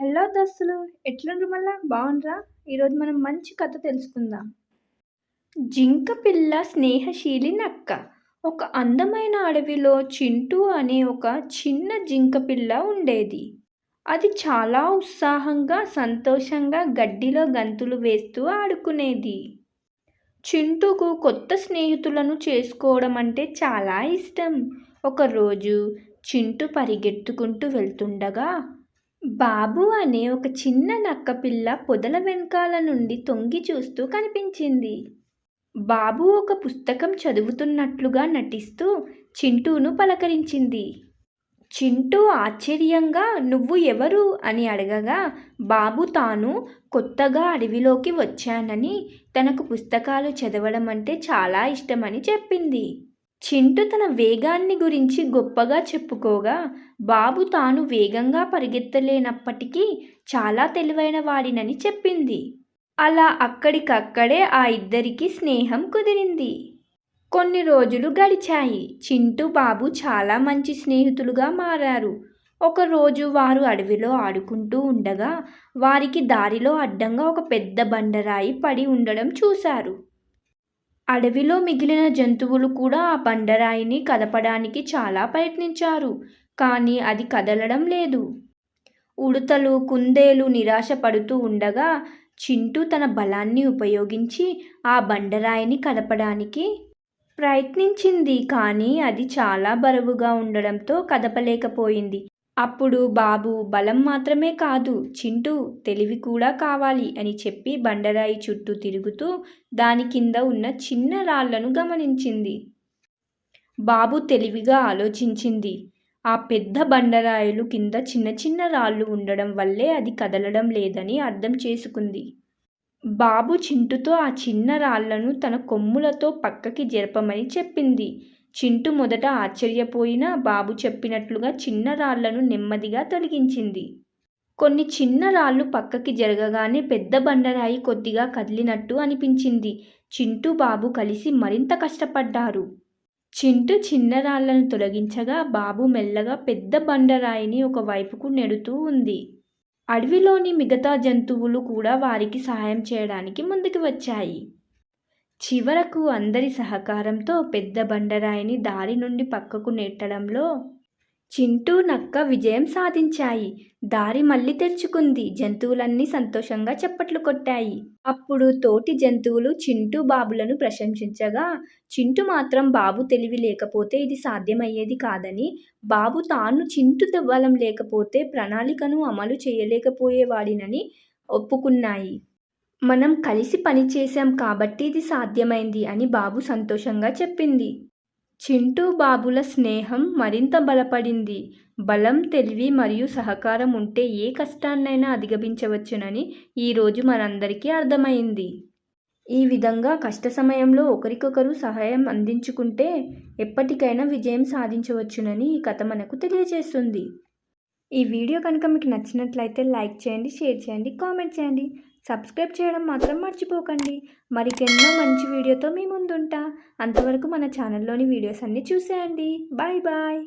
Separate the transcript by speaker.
Speaker 1: Hello దస్తులు ఎట్లుండ్రు మళ్ళా? బాగుండ్రా ఈరోజు మనం మంచి కథ తెలుసుకుందాం. జింక పిల్ల స్నేహశీలి నక్క. ఒక అందమైన అడవిలో చింటూ అనే ఒక చిన్న జింక పిల్ల ఉండేది. అది చాలా ఉత్సాహంగా సంతోషంగా గడ్డిలో గంతులు వేస్తూ ఆడుకునేది. చింటూకు కొత్త స్నేహితులను చేసుకోవడం అంటే చాలా ఇష్టం. ఒకరోజు చింటూ పరిగెత్తుకుంటూ వెళ్తుండగా బాబు అనే ఒక చిన్న నక్కపిల్ల పొదల వెనకాల నుండి తొంగి చూస్తూ కనిపించింది. బాబు ఒక పుస్తకం చదువుతున్నట్లుగా నటిస్తూ చింటూను పలకరించింది. చింటూ ఆశ్చర్యంగా నువ్వు ఎవరు? అని అడగగా బాబు తాను కొత్తగా అడవిలోకి వచ్చానని తనకు పుస్తకాలు చదవడం అంటే చాలా ఇష్టమని చెప్పింది. చింటు తన వేగాన్ని గురించి గొప్పగా చెప్పుకోగా బాబు తాను వేగంగా పరిగెత్తలేనప్పటికీ చాలా తెలివైన వాడినని చెప్పింది. అలా అక్కడికక్కడే ఆ ఇద్దరికి స్నేహం కుదిరింది. కొన్ని రోజులు గడిచాయి. చింటూ బాబు చాలా మంచి స్నేహితులుగా మారారు. ఒకరోజు వారు అడవిలో ఆడుకుంటూ ఉండగా వారికి దారిలో అడ్డంగా ఒక పెద్ద బండరాయి పడి ఉండడం చూశారు. అడవిలో మిగిలిన జంతువులు కూడా ఆ బండరాయిని కదపడానికి చాలా ప్రయత్నించారు కానీ అది కదలడం లేదు. ఉడతలు కుందేలు నిరాశ పడుతూ ఉండగా చింటూ తన బలాన్ని ఉపయోగించి ఆ బండరాయిని కదపడానికి ప్రయత్నించింది కానీ అది చాలా బరువుగా ఉండడంతో కదపలేకపోయింది. అప్పుడు బాబు బలం మాత్రమే కాదు చింటూ తెలివి కూడా కావాలి అని చెప్పి బండరాయి చుట్టూ తిరుగుతూ దాని కింద ఉన్న చిన్న రాళ్ళను గమనించింది. బాబు తెలివిగా ఆలోచించింది. ఆ పెద్ద బండరాయిలు కింద చిన్న చిన్న రాళ్ళు ఉండడం వల్లే అది కదలడం లేదని అర్థం చేసుకుంది. బాబు చింటుతో ఆ చిన్న రాళ్ళను తన కొమ్ములతో పక్కకి జరపమని చెప్పింది. చింటు మొదట ఆశ్చర్యపోయినా బాబు చెప్పినట్లుగా చిన్న రాళ్ళను నెమ్మదిగా తొలగించింది. కొన్ని చిన్న రాళ్ళు పక్కకి జరగగానే పెద్ద బండరాయి కొద్దిగా కదిలినట్టు అనిపించింది. చింటు బాబు కలిసి మరింత కష్టపడ్డారు. చింటు చిన్న రాళ్ళను తొలగించగా బాబు మెల్లగా పెద్ద బండరాయిని ఒకవైపుకు నెడుతూ ఉంది. అడవిలోని మిగతా జంతువులు కూడా వారికి సహాయం చేయడానికి ముందుకు వచ్చాయి. చివరకు అందరి సహకారంతో పెద్ద బండరాయిని దారి నుండి పక్కకు నెట్టడంలో చింటూ నక్క విజయం సాధించాయి. దారి మళ్ళీ తెరుచుకుంది. జంతువులన్నీ సంతోషంగా చప్పట్లు కొట్టాయి. అప్పుడు తోటి జంతువులు చింటూ బాబులను ప్రశంసించగా చింటూ మాత్రం బాబు తెలివి లేకపోతే ఇది సాధ్యమయ్యేది కాదని బాబు తాను చింటూ బలం లేకపోతే ప్రణాళికను అమలు చేయలేకపోయేవాడినని ఒప్పుకున్నాయి. మనం కలిసి పనిచేశాం కాబట్టి ఇది సాధ్యమైంది అని బాబు సంతోషంగా చెప్పింది. చింటూ బాబుల స్నేహం మరింత బలపడింది. బలం తెలివి మరియు సహకారం ఉంటే ఏ కష్టాన్నైనా అధిగమించవచ్చునని ఈరోజు మనందరికీ అర్థమైంది. ఈ విధంగా కష్ట సమయంలో ఒకరికొకరు సహాయం అందించుకుంటే ఎప్పటికైనా విజయం సాధించవచ్చునని ఈ కథ మనకు తెలియజేస్తుంది. ఈ వీడియో కనుక మీకు నచ్చినట్లయితే లైక్ చేయండి షేర్ చేయండి కామెంట్ చేయండి. సబ్స్క్రైబ్ చేయడం మాత్రం మర్చిపోకండి. మరికెన్నో మంచి వీడియోతో మీ ముందుంటా. అంతవరకు మన ఛానల్లోని వీడియోస్ అన్నీ చూసేయండి. Bye bye.